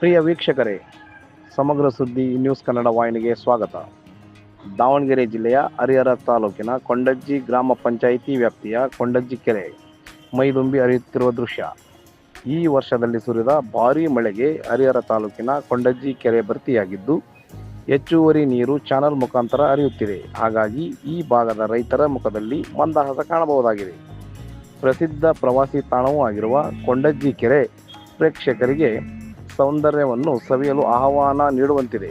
ಪ್ರಿಯ ವೀಕ್ಷಕರೇ, ಸಮಗ್ರ ಸುದ್ದಿ ನ್ಯೂಸ್ ಕನ್ನಡ ವಾಹಿನಿಗೆ ಸ್ವಾಗತ. ದಾವಣಗೆರೆ ಜಿಲ್ಲೆಯ ಹರಿಹರ ತಾಲೂಕಿನ ಕೊಂಡಜ್ಜಿ ಗ್ರಾಮ ಪಂಚಾಯಿತಿ ವ್ಯಾಪ್ತಿಯ ಕೊಂಡಜ್ಜಿ ಕೆರೆ ಮೈದುಂಬಿ ಹರಿಯುತ್ತಿರುವ ದೃಶ್ಯ. ಈ ವರ್ಷದಲ್ಲಿ ಸುರಿದ ಭಾರೀ ಮಳೆಗೆ ಹರಿಹರ ತಾಲೂಕಿನ ಕೊಂಡಜ್ಜಿ ಕೆರೆ ಭರ್ತಿಯಾಗಿದ್ದು, ಹೆಚ್ಚುವರಿ ನೀರು ಚಾನಲ್ ಮುಖಾಂತರ ಹರಿಯುತ್ತಿದೆ. ಹಾಗಾಗಿ ಈ ಭಾಗದ ರೈತರ ಮುಖದಲ್ಲಿ ಮಂದಹಾಸ ಕಾಣಬಹುದಾಗಿದೆ. ಪ್ರಸಿದ್ಧ ಪ್ರವಾಸಿ ತಾಣವೂ ಆಗಿರುವ ಕೊಂಡಜ್ಜಿ ಕೆರೆ ಪ್ರೇಕ್ಷಕರಿಗೆ ಸೌಂದರ್ಯವನ್ನು ಸವಿಯಲು ಆಹ್ವಾನ ನೀಡುವಂತಿದೆ.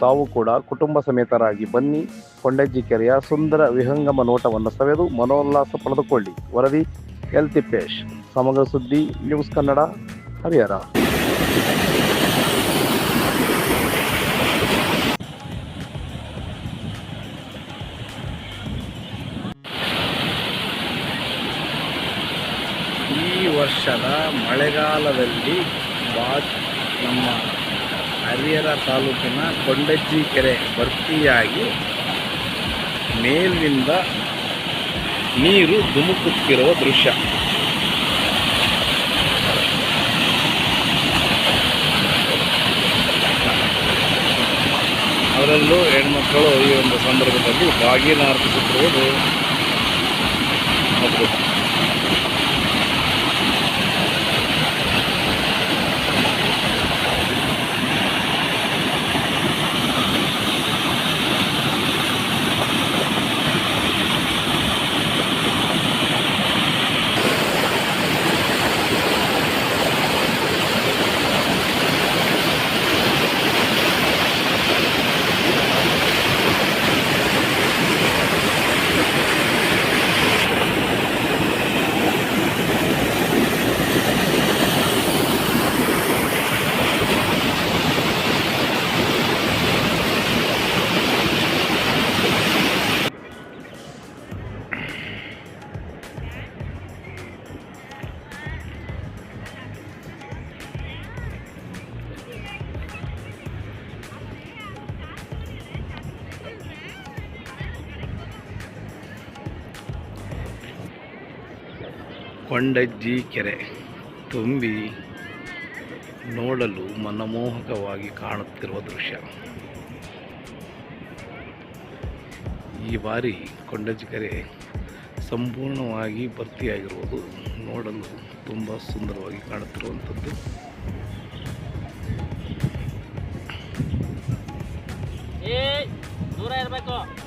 ತಾವು ಕೂಡ ಕುಟುಂಬ ಸಮೇತರಾಗಿ ಬನ್ನಿ, ಕೊಂಡಜ್ಜಿ ಕೆರೆಯ ಸುಂದರ ವಿಹಂಗಮ ನೋಟವನ್ನು ಸವೆದು ಮನೋಲ್ಲಾಸ ಪಡೆದುಕೊಳ್ಳಿ. ವರದಿ, ಎಲ್. ತಿಪ್ಪೇಶ್. ಸಮಗ್ರ ಸುದ್ದಿ, ನ್ಯೂಸ್ ಕನ್ನಡ, ಹರಿಹರ. ಈ ವರ್ಷದ ಮಳೆಗಾಲದಲ್ಲಿ ಬಾ ನಮ್ಮ ಹರಿಹರ ತಾಲೂಕಿನ ಕೊಂಡಜ್ಜಿ ಕೆರೆ ಭರ್ತಿಯಾಗಿ ಮೇಲಿನಿಂದ ನೀರು ಧುಮುಕುತ್ತಿರುವ ದೃಶ್ಯ. ಅದರಲ್ಲೂ ಹೆಣ್ಮಕ್ಕಳು ಈ ಒಂದು ಸಂದರ್ಭದಲ್ಲಿ ಬಾಗಿನ ಅರ್ಪಿಸುತ್ತಿರುವುದು ಅದ್ಭುತ. ಕೊಂಡಜ್ಜಿ ಕೆರೆ ತುಂಬಿ ನೋಡಲು ಮನಮೋಹಕವಾಗಿ ಕಾಣುತ್ತಿರುವ ದೃಶ್ಯ. ಈ ಬಾರಿ ಕೊಂಡಜ್ಜಿ ಕೆರೆ ಸಂಪೂರ್ಣವಾಗಿ ಭರ್ತಿಯಾಗಿರುವುದು ನೋಡಲು ತುಂಬ ಸುಂದರವಾಗಿ ಕಾಣುತ್ತಿರುವಂಥದ್ದು. ದೂರ ಇರಬೇಕು.